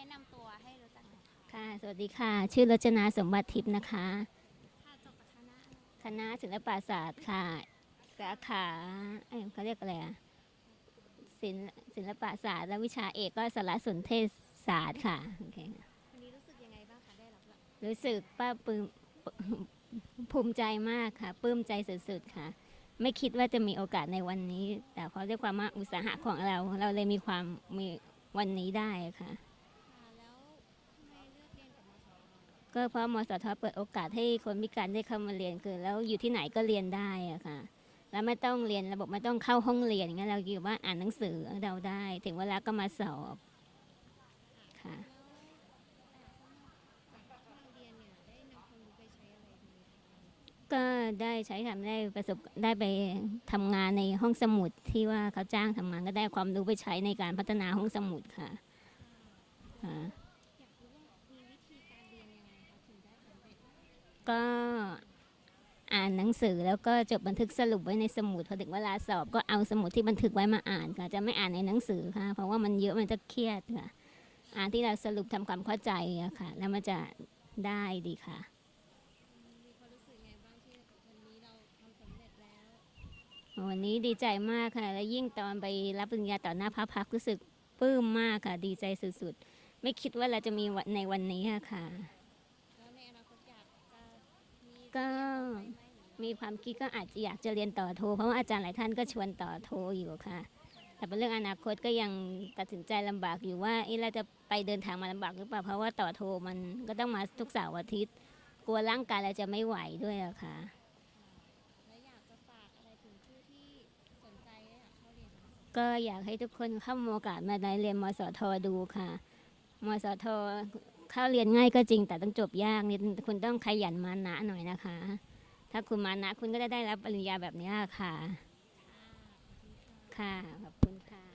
นะนำตัวให้รู้จักหน่อยค่ะค่ะ สวัสดีค่ะ ชื่อรจนาสมบัติทิพย์นะคะ ค่ะจบจากคณะอะไรคณะศิลปศาสตร์ค่ะสาขาเอ้ยเขาเรียกอะไรอะศิลป์ศิลปศาสตร์และวิชาเอกก็สารสนเทศศาสตร์ค่ะโอเคค่ะ วันนี้รู้สึกยังไงบ้างคะได้รับรางวัล รู้สึกป้าปลื้มภูมิใจมากค่ะปลื้มใจสุดๆค่ะ ไม่คิดว่าจะมีโอกาสในวันนี้ แต่เพราะด้วยความว่าอุตสาหะของเรา เราเลยมีความมีวันนี้ได้ค่ะค่ะแล้วทำไมเลือกเรียนกับมสว ก็เพราะมสทเปิดโอกาสให้คนพิการได้เข้ามาเรียนคือ แล้วอยู่ที่ไหนก็เรียนได้อะค่ะ แล้วไม่ต้องเรียนระบบไม่ต้องเข้าห้องเรียนงเงี้ยเราอยู่ว่าอ่านหนังสือเราได้ ถึงเวลาก็มาสอบค่ะแล้วแต่ละคนจากที่เราเรียนเนี่ยได้นำความรู้ไปใช้อะไรดีคะก็ได้ใช้ทำได้ประสบได้ไปทำงานในห้องสมุดที่ว่าเขาจ้างทำงานก็ได้ความรู้ไปใช้ในการพัฒนาห้องสมุดค่ะค่ะ ก็อ่านหนังสือแล้วก็จดบันทึกสรุปไว้ในสมุดพอถึงเวลาสอบก็เอาสมุดที่บันทึกไว้มาอ่านค่ะ จะไม่อ่านในหนังสือค่ะ เพราะว่ามันเยอะมันจะเครียดค่ะ อ่านที่เราสรุปทำความเข้าใจอะค่ะ แล้วมันจะได้ดีค่ะวันนี้ดีใจมากค่ะ และยิ่งตอนไปรับปริญญาต่อหน้าพระพักรู้สึกปลื้มมากค่ะ ดีใจสุดๆ ไม่คิดว่าเราจะมีในวันนี้ค่ะ แล้วในอนาคตอยากจะมี ก็มีความคิดก็อาจจะอยากจะเรียนต่อโท เพราะว่าอาจารย์หลายท่านก็ชวนต่อโทอยู่ค่ะ แต่เป็นเรื่องอนาคตก็ยังตัดสินใจลำบากอยู่ว่าเอ๊ะเราจะไปเดินทางมาลำบากหรือเปล่าเพราะว่าต่อโทมันก็ต้องมาทุกเสาร์อาทิตย์ กลัวร่างกายเราจะไม่ไหวด้วยอะค่ะก็อยากให้ทุกคนเข้ามโอกาสมาได้เรียนมสทดูค่ะ มสท เข้าเรียนง่ายก็จริง แต่ต้องจบยากนิดคุณต้องขยันมานะหน่อยนะคะ ถ้าคุณมานะคุณก็จะได้รับปริญญาแบบนี้ค่ะ ค่ะขอบคุณค่ะ